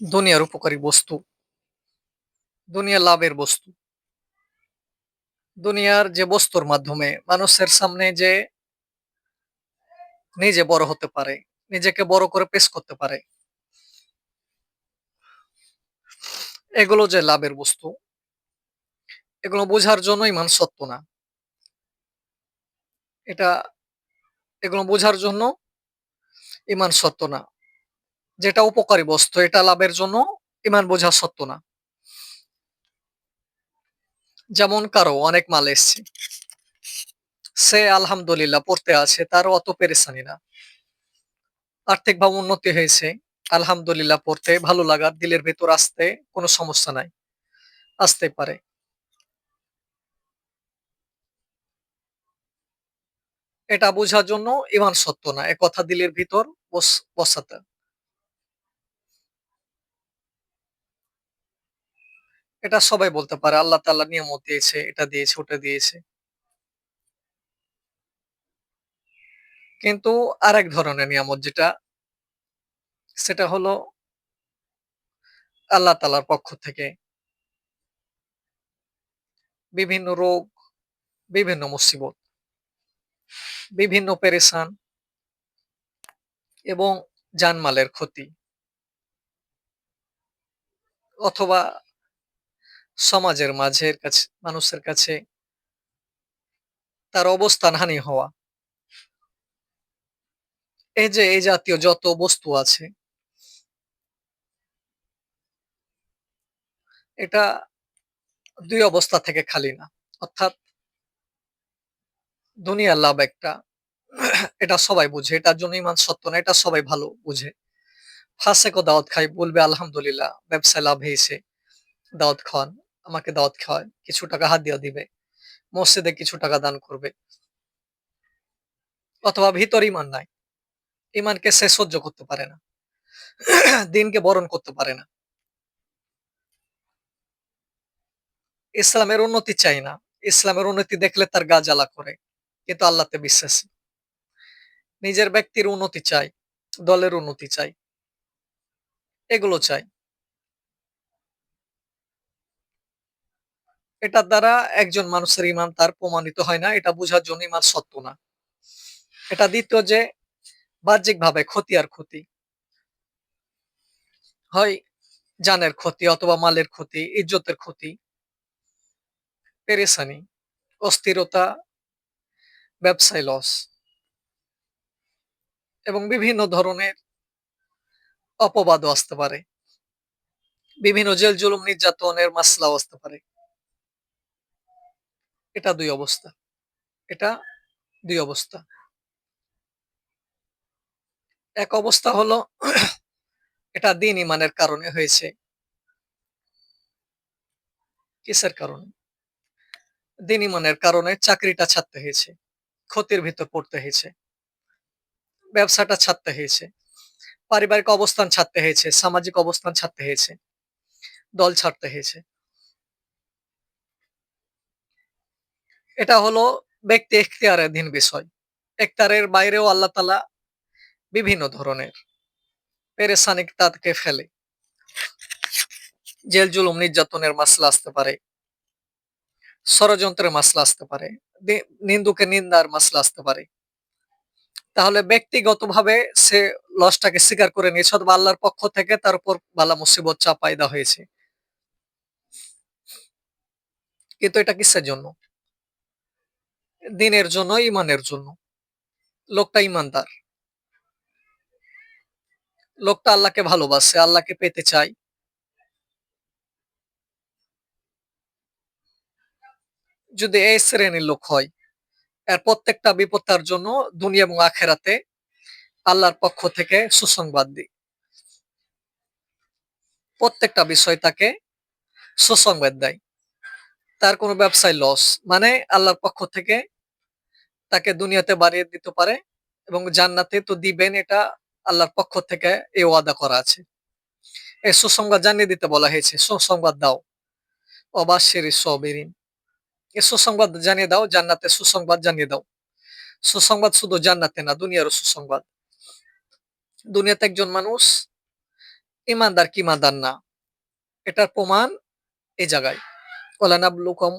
দুনিয়ার উপকারী বস্তু, দুনিয়া লাভের বস্তু। দুনিয়ার যে বস্তুর মাধ্যমে মানুষের সামনে যে নিজে বড় হতে পারে, নিজেকে বড় করে পেশ করতে পারে। এগুলো যে লাভের বস্তু, এগুলো বোঝার জন্য ইমান সত্য না। এটা এগুলো বোঝার জন্য ইমান সত্য না। যেটা উপকারী বস্তু এটা লাভের জন্য ইমান বোঝা সত্য না। যেমন কারও অনেক মাল এসছে। সে আলহামদুলিল্লাহ পড়তে আছে, তারও অত পেরেছানি না। আর্থিকভাবে উন্নতি হয়েছে, আলহামদুলিল্লাহ পড়তে ভালো লাগার দিলের ভেতর আসতে কোনো সমস্যা নাই। আসতে পারে। এটা বোঝার জন্য ইমান সত্য না। একথা দিলের ভিতর বস বসাতে। এটা সবাই বলতে পারে আল্লাহ তাআলা নিয়ামত দিয়েছে, এটা দিয়েছে, ওটা দিয়েছে। কিন্তু আরেক ধরনের নিয়ামত যেটা সেটা হলো আল্লাহ তাআলার পক্ষ থেকে বিভিন্ন রোগ, বিভিন্ন মুসিবত, বিভিন্ন পেরেশান এবং জানমালের ক্ষতি। অথবা সমাজের মাঝের কাছে মানুষের কাছে তার অবস্থানহানি হওয়া। এই যে এই জাতীয় যত বস্তু আছে এটা ২ অবস্থা থেকে খালি না। অর্থাৎ দুনিয়ার লাভ একটা, এটা সবাই বুঝে। এটার জন্য ইমান সত্য না, এটা সবাই ভালো বুঝে। ফাসেকও দাওয়াত খায়, বলবে আলহামদুলিল্লাহ ব্যবসায় লাভ হয়েছে। দাওয়াত খাওয়ান, আমাকে দাওয়াত খাওয়ায়, কিছু টাকা হাদিয়া দিবে। মসজিদে কিছু টাকা দান করবে। অথবা ভিতর ইমান নাই। ইমানকে সে সহ্য করতে পারে না। দিনকে বরণ করতে পারে না। ইসলামের উন্নতি চাই না। ইসলামের উন্নতি দেখলে তার গা জ্বালা করে। কিন্তু আল্লাহতে বিশ্বাসী। নিজের ব্যক্তির উন্নতি চাই, দলের উন্নতি চাই। এগুলো চাই। এটার দ্বারা একজন মানুষের ইমান তার প্রমাণিত হয় না। এটা বোঝার জন্য ইমান সত্য না। এটা দ্বিতীয় যে বাহ্যিকভাবে ক্ষতি আর ক্ষতি। হয় জানের ক্ষতি অথবা মালের ক্ষতি, ইজ্জতের ক্ষতি। পেরেশানি, অস্থিরতা, ব্যবসায় লস। এবং বিভিন্ন ধরনের অপবাদও আসতে পারে। বিভিন্ন জেল-জুলুম নির্যাতনের মাসলাও আসতে পারে। এটা দুই অবস্থা। এটা দুই অবস্থা। এক অবস্থা হলো এটা দিন ইমানের কারণে হয়েছে। কিসের কারণে? দিন ইমানের কারণে চাকরিটা ছাড়তে হয়েছে। ক্ষতির ভিতর পড়তে হয়েছে। ব্যবসাটা ছাড়তে হয়েছে। পারিবারিক অবস্থান ছাড়তে হয়েছে, সামাজিক অবস্থান ছাড়তে হয়েছে। দল ছাড়তে হয়েছে। এটা হলো ব্যক্তি এখতিয়ারাধীন বিষয়। এখতিয়ারের বাইরেও আল্লাহ তালা বিভিন্ন ধরনের পেরেসানিক তাকে ফেলে। জেল-জুলুম নির্যাতনের মাসলা আসতে পারে। ষড়যন্ত্রের মাসলা আসতে পারে। নিন্দুকে নিন্দার মাসলা আসতে পারে। তাহলে ব্যক্তিগতভাবে সে লসটাকে স্বীকার করে নিয়েছে অথবা আল্লাহর পক্ষ থেকে তার উপর বালা মুসিবত চাপায় দেওয়া হয়েছে। কিন্তু এটা কিসের জন্য? দিনের জন্য, ইমানের জন্য। লোকটা ইমানদার। লোকটা আল্লাহকে ভালোবাসে, আল্লাহকে পেতে চায়। যদি এই শ্রেণির লোক হয়, এর প্রত্যেকটা বিপদ তার জন্য দুনিয়া এবং আখেরাতে আল্লাহর পক্ষ থেকে সুসংবাদ দিই। প্রত্যেকটা বিষয় তাকে সুসংবাদ দেয়। তার কোনো ব্যবসায় লস মানে আল্লাহর পক্ষ থেকে তাকে দুনিয়াতে বাড়িয়ে দিতে পারে এবং জান্নাতে তো দিবেন এটা আল্লাহর পক্ষ থেকে এ ওয়াদা করা আছে। এই সুসংবাদ জানিয়ে দিতে বলা হয়েছে, সুসংবাদ দাও। ওয়াবাশশিরিস সাবিরিন। এ সুসংবাদ জানিয়ে দাও, জান্নাতের সুসংবাদ জানিয়ে দাও। সুসংবাদ শুধু জান্নাতে না, দুনিয়ারও সুসংবাদ। দুনিয়াতে একজন মানুষ ইমানদার কি ইমানদার না এটার প্রমাণ এই জায়গায় ওলানাবলুকম